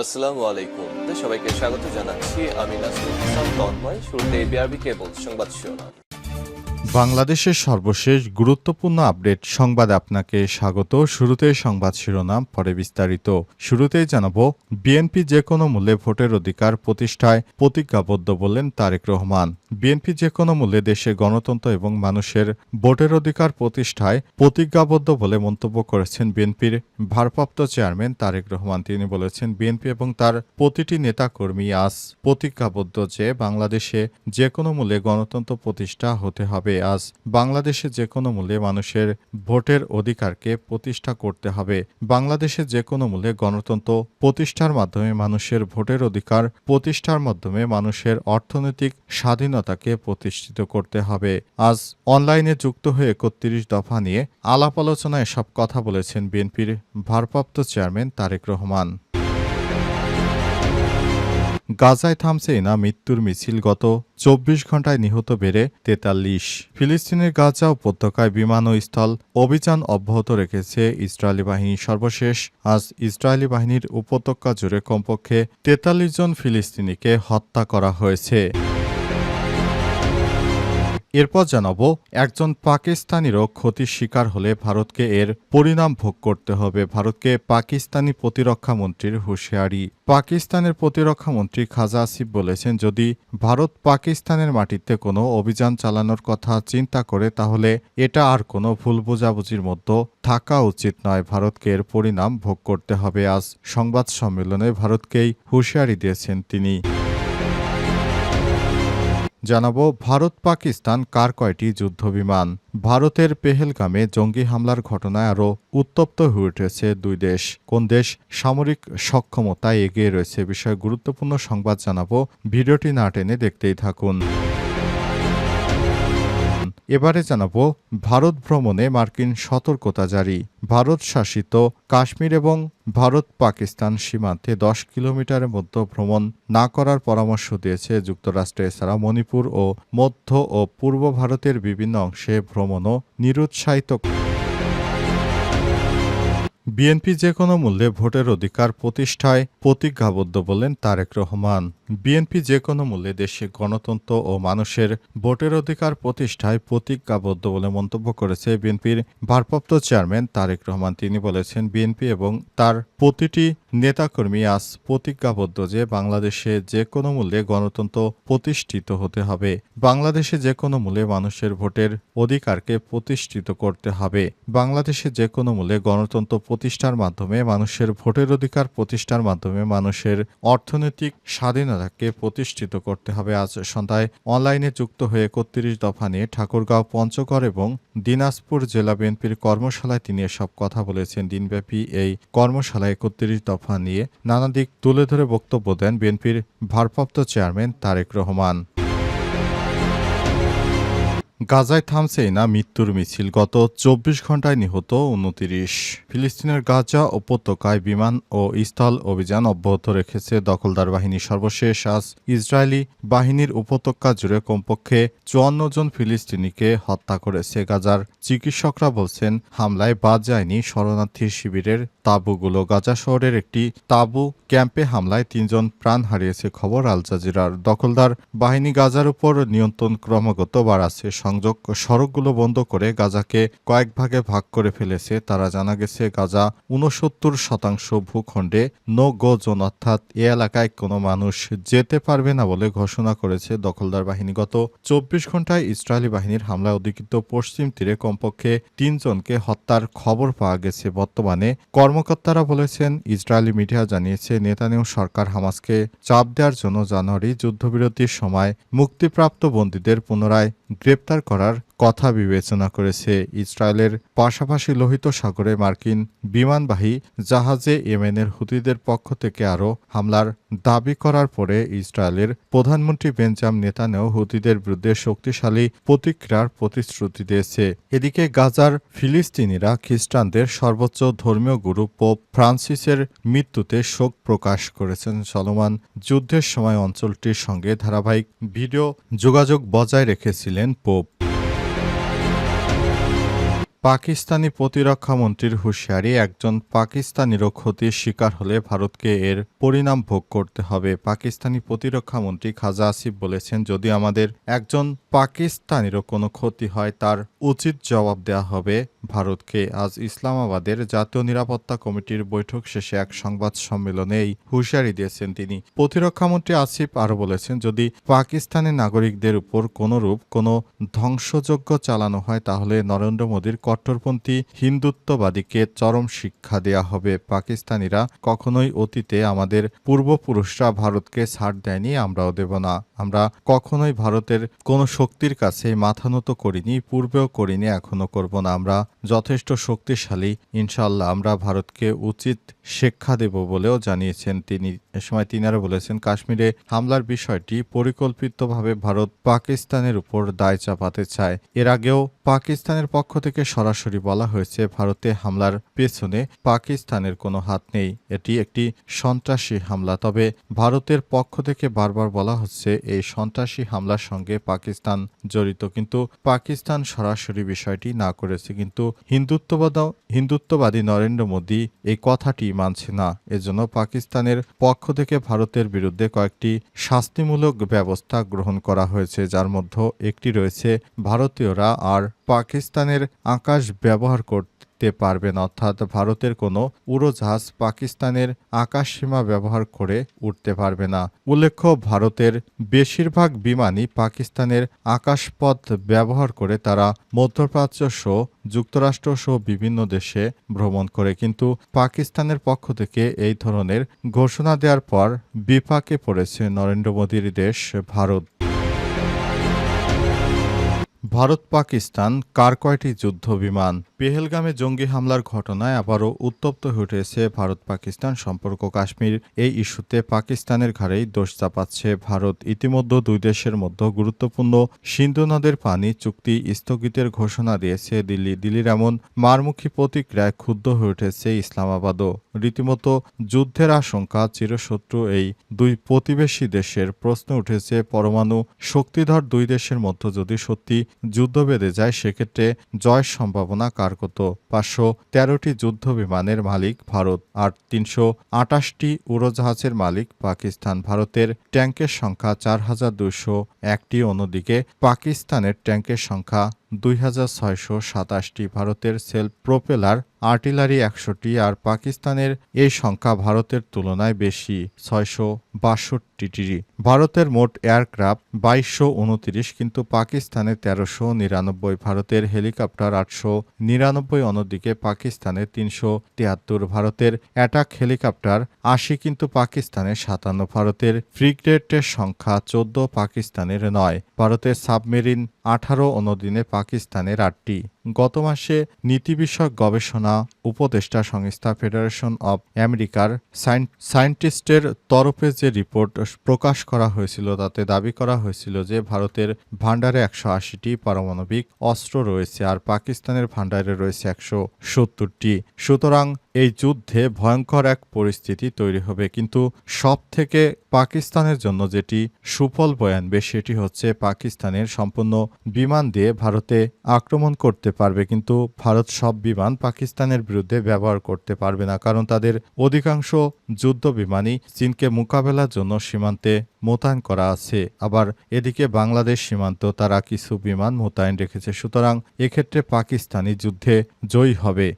আসসালামু আলাইকুম। সবাইকে স্বাগত জানাচ্ছি। আমি কেবল সংবাদ বাংলাদেশের সর্বশেষ গুরুত্বপূর্ণ আপডেট সংবাদ আপনাকে স্বাগত। শুরুতে সংবাদ শিরোনাম, পরে বিস্তারিত। শুরুতেই জানাব বিএনপি যে কোনো মূল্যে ভোটের অধিকার প্রতিষ্ঠায় প্রতিজ্ঞাবদ্ধ বললেন তারেক রহমান। বিএনপি যে কোনো মূল্যে দেশে গণতন্ত্র এবং মানুষের ভোটের অধিকার প্রতিষ্ঠায় প্রতিজ্ঞাবদ্ধ বলে মন্তব্য করেছেন বিএনপির ভারপ্রাপ্ত চেয়ারম্যান তারেক রহমান। তিনি বলেছেন, বিএনপি এবং তার প্রতিটি নেতাকর্মী আজ প্রতিজ্ঞাবদ্ধ যে বাংলাদেশে যে কোনো মূল্যে গণতন্ত্র প্রতিষ্ঠা হতে হবে। আজ বাংলাদেশে যে কোনো মূল্যে মানুষের ভোটের অধিকারকে প্রতিষ্ঠা করতে হবে। বাংলাদেশে যে কোনো মূল্যে গণতন্ত্র প্রতিষ্ঠার মাধ্যমে মানুষের ভোটের অধিকার প্রতিষ্ঠার মাধ্যমে মানুষের অর্থনৈতিক স্বাধীনতাকে প্রতিষ্ঠিত করতে হবে। আজ অনলাইনে যুক্ত হয়ে একত্রিশ দফা নিয়ে আলাপ আলোচনায় সব কথা বলেছেন বিএনপির ভারপ্রাপ্ত চেয়ারম্যান তারেক রহমান। গাজায় থামছেই না মৃত্যুর মিছিল গত চব্বিশ ঘন্টায় নিহত বেড়ে তেতাল্লিশ। ফিলিস্তিনের গাজা উপত্যকায় বিমান ও স্থল অভিযান অব্যাহত রেখেছে ইসরায়েলি বাহিনী। সর্বশেষ আজ ইসরায়েলি বাহিনীর উপত্যকা জুড়ে কমপক্ষে তেতাল্লিশ জন ফিলিস্তিনিকে হত্যা করা হয়েছে। এরপর জানাব, একজন পাকিস্তানিরও ক্ষতির শিকার হলে ভারতকে এর পরিণাম ভোগ করতে হবে। ভারতকে পাকিস্তানি প্রতিরক্ষা মন্ত্রীর হুঁশিয়ারি। পাকিস্তানের প্রতিরক্ষা মন্ত্রী খাজা আসিফ বলেছেন, যদি ভারত পাকিস্তানের মাটিতে কোনো অভিযান চালানোর কথা চিন্তা করে, তাহলে এটা আর কোনো ভুল বোঝাবুঝির মধ্যে থাকা উচিত নয়। ভারতকে এর পরিণাম ভোগ করতে হবে। আজ সংবাদ সম্মেলনে ভারতকেই হুঁশিয়ারি দিয়েছেন তিনি। জানাব, ভারত পাকিস্তান কার কয়টি যুদ্ধবিমান ভারতের পেহেলগামে জঙ্গি হামলার ঘটনায় আরও উত্তপ্ত হয়ে উঠেছে দুই দেশ। কোন দেশ সামরিক সক্ষমতায় এগিয়ে রয়েছে বিষয়ে গুরুত্বপূর্ণ সংবাদ জানাব। ভিডিওটি না টেনে দেখতেই থাকুন। এবারে জানাব, ভারত ভ্রমণে মার্কিন সতর্কতা জারি। ভারত শাসিত কাশ্মীর এবং ভারত পাকিস্তান সীমান্তে দশ কিলোমিটারের মধ্যে ভ্রমণ না করার পরামর্শ দিয়েছে যুক্তরাষ্ট্র। এছাড়া মণিপুর ও মধ্য ও পূর্ব ভারতের বিভিন্ন অংশে ভ্রমণও নিরুৎসাহিত বিএনপি যে কোনো মূল্যে ভোটের অধিকার প্রতিষ্ঠায় প্রতিজ্ঞাবদ্ধ বলেন তারেক রহমান। বিএনপি যে কোনো মূল্যে দেশে গণতন্ত্র ও মানুষের ভোটের অধিকার প্রতিষ্ঠায় প্রতিজ্ঞাবদ্ধ বলে মন্তব্য করেছে বিএনপির ভারপ্রাপ্ত চেয়ারম্যান তারেক রহমান। তিনি বলেছেন, বিএনপি এবং তার প্রতিটি নেতাকর্মী আজ প্রতিজ্ঞাবদ্ধ যে বাংলাদেশে যে কোনো মূল্যে গণতন্ত্র প্রতিষ্ঠিত হতে হবে। বাংলাদেশে যে কোনো মূল্যে মানুষের ভোটের অধিকারকে প্রতিষ্ঠিত করতে হবে। বাংলাদেশে যে কোনো মূল্যে গণতন্ত্র প্রতিষ্ঠার মাধ্যমে, মানুষের ভোটের অধিকার প্রতিষ্ঠার মাধ্যমে মানুষের অর্থনৈতিক স্বাধীনতাকে প্রতিষ্ঠিত করতে হবে। আজ সন্ধ্যায় অনলাইনে যুক্ত হয়ে একত্রিশ দফা নিয়ে ঠাকুরগাঁও পঞ্চগড় এবং দিনাজপুর জেলা বিএনপির কর্মশালায় তিনি এসব কথা বলেছেন। দিনব্যাপী এই কর্মশালায় একত্রিশ দফা নিয়ে নানা দিক তুলে ধরে বক্তব্য দেন বিএনপির ভারপ্রাপ্ত চেয়ারম্যান তারেক রহমান। গাজায় থামছেই না মৃত্যুর মিছিল। গত চব্বিশ ঘন্টায় নিহত উনতিরিশ। ফিলিস্তিনের গাজা উপত্যকায় বিমান ও স্থল অভিযান অব্যাহত রেখেছে দখলদার বাহিনী। সর্বশেষ আজ ইসরায়েলি বাহিনীর উপত্যকা জুড়ে কমপক্ষে চুয়ান্ন জন ফিলিস্তিনিকে হত্যা করেছে। গাজার চিকিৎসকরা বলছেন, হামলায় বাদ যায়নি শরণার্থী শিবিরের তাঁবুগুলো। গাজা শহরের একটি তাঁবু ক্যাম্পে হামলায় তিনজন প্রাণ হারিয়েছে। খবর আল জাজিরার। দখলদার বাহিনী গাজার উপর নিয়ন্ত্রণ ক্রমাগত বাড়াচ্ছে। সংযোগ সড়কগুলো বন্ধ করে গাজাকে কয়েক ভাগে ভাগ করে ফেলেছে। তারা জানা গেছে, গাজা উনসত্তর শতাংশ ভূখণ্ডে নো গো জোন অর্থাৎ এ এলাকায় কোনো মানুষ যেতে পারবে না বলে ঘোষণা করেছে দখলদার বাহিনী। গত চব্বিশ ঘন্টায় ইসরায়েলি বাহিনীর হামলায় অধিকৃত পশ্চিম তীরে কমপক্ষে তিনজনকে হত্যার খবর পাওয়া গেছে। বর্তমানে কর্মকর্তারা বলেছেন, ইসরায়েলি মিডিয়া জানিয়েছে, নেতানিয়াহু সরকার হামাসকে চাপ দেওয়ার জন্য জানুয়ারি যুদ্ধবিরতির সময় মুক্তিপ্রাপ্ত বন্দীদের পুনরায় গ্রেপ্তার করার কথা বিবেচনা করেছে ইসরায়েলের পাশাপাশি লোহিত সাগরে মার্কিন বিমানবাহী জাহাজে ইয়েমেনের হুতিদের পক্ষ থেকে আরও হামলার দাবি করার পরে ইসরায়েলের প্রধানমন্ত্রী বেঞ্জাম নেতানেও হুতিদের বিরুদ্ধে শক্তিশালী প্রতিক্রিয়ার প্রতিশ্রুতি দিয়েছে। এদিকে গাজার ফিলিস্তিনিরা খ্রিস্টানদের সর্বোচ্চ ধর্মীয় গুরু পোপ ফ্রান্সিসের মৃত্যুতে শোক প্রকাশ করেছেন চলমান যুদ্ধের সময় অঞ্চলটির সঙ্গে ধারাবাহিক ভিডিও যোগাযোগ বজায় রেখেছিলেন পোপ। পাকিস্তানি প্রতিরক্ষা মন্ত্রীর হুঁশিয়ারি, একজন পাকিস্তানিরও ক্ষতির শিকার হলে ভারতকে এর পরিণাম ভোগ করতে হবে। পাকিস্তানি প্রতিরক্ষা মন্ত্রী খাজা আসিফ বলেছেন, যদি আমাদের একজন পাকিস্তানিরও কোনো ক্ষতি হয়, তার উচিত জবাব দেওয়া হবে ভারতকে। আজ ইসলামাবাদের জাতীয় নিরাপত্তা কমিটির বৈঠক শেষে এক সংবাদ সম্মেলনে এই হুঁশিয়ারি দিয়েছেন তিনি। প্রতিরক্ষামন্ত্রী আসিফ আরও বলেছেন, যদি পাকিস্তানি নাগরিকদের উপর কোনোরূপ কোনো ধ্বংসযজ্ঞ চালানো হয়, তাহলে নরেন্দ্র মোদীর কট্টরপন্থী হিন্দুত্ববাদীকে চরম শিক্ষা দেয়া হবে। পাকিস্তানিরা কখনোই অতীতে আমাদের পূর্বপুরুষরা ভারতকে ছাড় দেয়নি, আমরাও দেব না। আমরা কখনোই ভারতের কোন শক্তির কাছে মাথা নত করিনি, পূর্বেও করিনি, এখনও করব না। আমরা যথেষ্ট শক্তিশালী ইনশাল্লাহ আমরা ভারতকে উচিত শিক্ষা দেব বলেও জানিয়েছেন তিনি। এ সময় তিনি আরও বলেছেন, কাশ্মীরে হামলার বিষয়টি পরিকল্পিতভাবে ভারত পাকিস্তানের উপর দায় চাপাতে চায়। এর আগেও পাকিস্তানের পক্ষ থেকে সরাসরি বলা হয়েছে, ভারতে হামলার পেছনে পাকিস্তানের কোনো হাত নেই। এটি একটি সন্ত্রাসী হামলা। তবে ভারতের পক্ষ থেকে বারবার বলা হচ্ছে, এই সন্ত্রাসী হামলার সঙ্গে পাকিস্তান জড়িত। কিন্তু পাকিস্তান সরাসরি বিষয়টি না করেছে। কিন্তু হিন্দুত্ববাদ হিন্দুত্ববাদী নরেন্দ্র মোদী এই কথাটি মানছে না এজন্য পাকিস্তানের পক্ষ থেকে ভারতের বিরুদ্ধে কয়েকটি শাস্তিমূলক ব্যবস্থা গ্রহণ করা হয়েছে, যার মধ্যে একটি রয়েছে ভারতীয়রা আর পাকিস্তানের আকাশ ব্যবহার করতে পারবেন, অর্থাৎ ভারতের কোনো উড়োজাহাজ পাকিস্তানের আকাশসীমা ব্যবহার করে উঠতে পারবে না। উল্লেখ্য, ভারতের বেশিরভাগ বিমানই পাকিস্তানের আকাশপথ ব্যবহার করে তারা মধ্যপ্রাচ্য সহ যুক্তরাষ্ট্র সহ বিভিন্ন দেশে ভ্রমণ করে। কিন্তু পাকিস্তানের পক্ষ থেকে এই ধরনের ঘোষণা দেওয়ার পর বিপাকে পড়েছে নরেন্দ্র মোদীর দেশ, ভারত। ভারত পাকিস্তান কার কয়টি যুদ্ধ বিমান? পেহেলগামে জঙ্গি হামলার ঘটনায় আবারও উত্তপ্ত হয়ে উঠেছে ভারত পাকিস্তান সম্পর্ক। কাশ্মীর এই ইস্যুতে পাকিস্তানের ঘাড়েই দোষ চাপাচ্ছে ভারত। ইতিমধ্যে দুই দেশের মধ্যে গুরুত্বপূর্ণ সিন্ধু নদের পানি চুক্তি স্থগিতের ঘোষণা দিয়েছে দিল্লি। দিল্লির এমন মারমুখী প্রতিক্রিয়ায় ক্ষুব্ধ হয়ে উঠেছে ইসলামাবাদও। রীতিমতো যুদ্ধের আশঙ্কা চিরশত্রু এই দুই প্রতিবেশী দেশের প্রশ্ন উঠেছে পরমাণু শক্তিধর দুই দেশের মধ্যে যদি সত্যি যুদ্ধ বেঁধে যায়, সেক্ষেত্রে জয়ের সম্ভাবনা করত। পাঁচশো তেরোটি যুদ্ধ বিমানের মালিক ভারত আর তিনশো আটাশটি উড়োজাহাজের মালিক পাকিস্তান। ভারতের ট্যাঙ্কের সংখ্যা চার হাজার দুশো একটি। অন্যদিকে পাকিস্তানের ট্যাঙ্কের সংখ্যা দুই হাজার ছয়শো সাতাশটি। ভারতের সেল প্রোপেলার আর্টিলারি একশোটি আর পাকিস্তানের এই সংখ্যা ভারতের তুলনায় বেশি, ছয়শো বাষট্টিটি ভারতের মোট এয়ারক্রাফট বাইশশো উনত্রিশ, কিন্তু পাকিস্তানে তেরোশো নিরানব্বই, ভারতের হেলিকপ্টার আটশো নিরানব্বই, অন্যদিকে পাকিস্তানের তিনশো তিয়াত্তর, ভারতের অ্যাটাক হেলিকপ্টার আশি, কিন্তু পাকিস্তানে সাতান্ন, ভারতের ফ্রিগেটের সংখ্যা চোদ্দ, পাকিস্তানের নয়। ভারতের সাবমেরিন আঠারো, অন্যদিনে পাকিস্তানের আটটি। গত মাসে নীতি বিষয়ক গবেষণা উপদেষ্টা সংস্থা ফেডারেশন অব আমেরিকার সায়েন্টিস্টের তরফে যে রিপোর্ট প্রকাশ করা হয়েছিল, তাতে দাবি করা হয়েছিল যে ভারতের ভাণ্ডারে একশো আশিটি পারমাণবিক অস্ত্র রয়েছে আর পাকিস্তানের ভাণ্ডারে রয়েছে একশো সত্তরটি। সুতরাং এই যুদ্ধে ভয়ঙ্কর এক পরিস্থিতি তৈরি হবে। কিন্তু সব থেকে পাকিস্তানের জন্য যেটি সুফল বয়ে আনবে, সেটি হচ্ছে পাকিস্তানের সম্পূর্ণ বিমান দিয়ে ভারতে আক্রমণ করতে পারবে। কিন্তু ভারত সব বিমান পাকিস্তানের বিরুদ্ধে ব্যবহার করতে পারবে না, কারণ তাদের অধিকাংশ যুদ্ধ বিমানই চীনকে মোকাবেলার জন্য সীমান্তে মোতায়েন করা আছে। আবার এদিকে বাংলাদেশ সীমান্ত, তারা কিছু বিমান মোতায়েন রেখেছে। সুতরাং এক্ষেত্রে পাকিস্তানি যুদ্ধে জয়ী হবে।